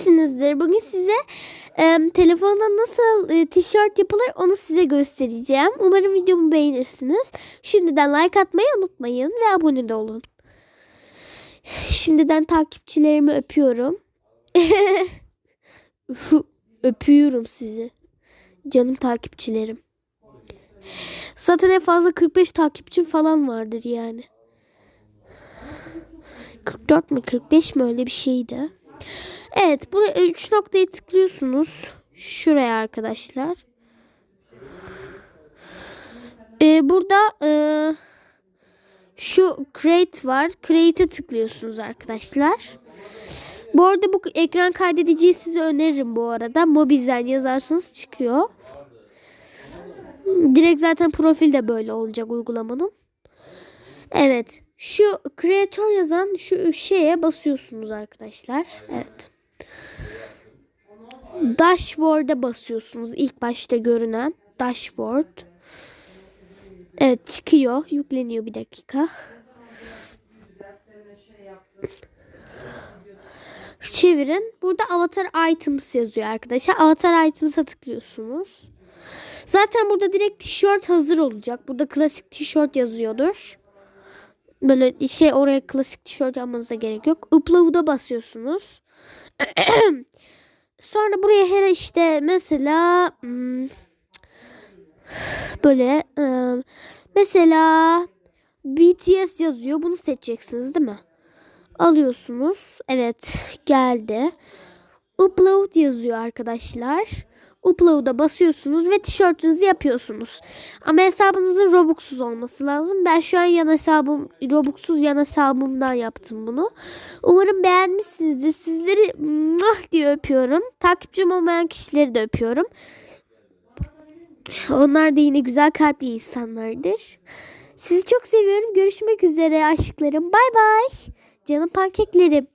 beğenmişsinizdir. Bugün size e, telefondan nasıl e, tişört yapılır onu size göstereceğim. Umarım videomu beğenirsiniz. Şimdiden like atmayı unutmayın ve abone de olun. Şimdiden takipçilerimi öpüyorum. öpüyorum sizi. Canım takipçilerim. Zaten en fazla 45 takipçim falan vardır yani. 44 mi 45 mi öyle bir şeydi. Evet buraya 3 noktayı tıklıyorsunuz. Şuraya arkadaşlar. Ee, burada e, şu create var. Create'e tıklıyorsunuz arkadaşlar. Bu arada bu ekran kaydediciyi size öneririm bu arada. Mobizen yazarsanız çıkıyor. Direkt zaten profil de böyle olacak uygulamanın. Evet. Şu kreatör yazan şu şeye basıyorsunuz arkadaşlar. Evet. Dashboard'a basıyorsunuz. İlk başta görünen dashboard. Evet çıkıyor. Yükleniyor bir dakika. Çevirin. Burada avatar items yazıyor arkadaşlar. Avatar items'a tıklıyorsunuz. Zaten burada direkt tişört hazır olacak. Burada klasik tişört yazıyordur. Böyle şey oraya klasik tişört yapmanıza gerek yok. Upload'a basıyorsunuz. Sonra buraya her işte mesela hmm, böyle e, mesela BTS yazıyor. Bunu seçeceksiniz değil mi? Alıyorsunuz. Evet geldi. Upload yazıyor arkadaşlar. Upload'a basıyorsunuz ve tişörtünüzü yapıyorsunuz. Ama hesabınızın Robux'suz olması lazım. Ben şu an yan hesabım Robux'suz yan hesabımdan yaptım bunu. Umarım beğenmişsinizdir. Sizleri mah diye öpüyorum. Takipçim olmayan kişileri de öpüyorum. Onlar da yine güzel kalpli insanlardır. Sizi çok seviyorum. Görüşmek üzere aşklarım. Bay bay. Canım pankeklerim.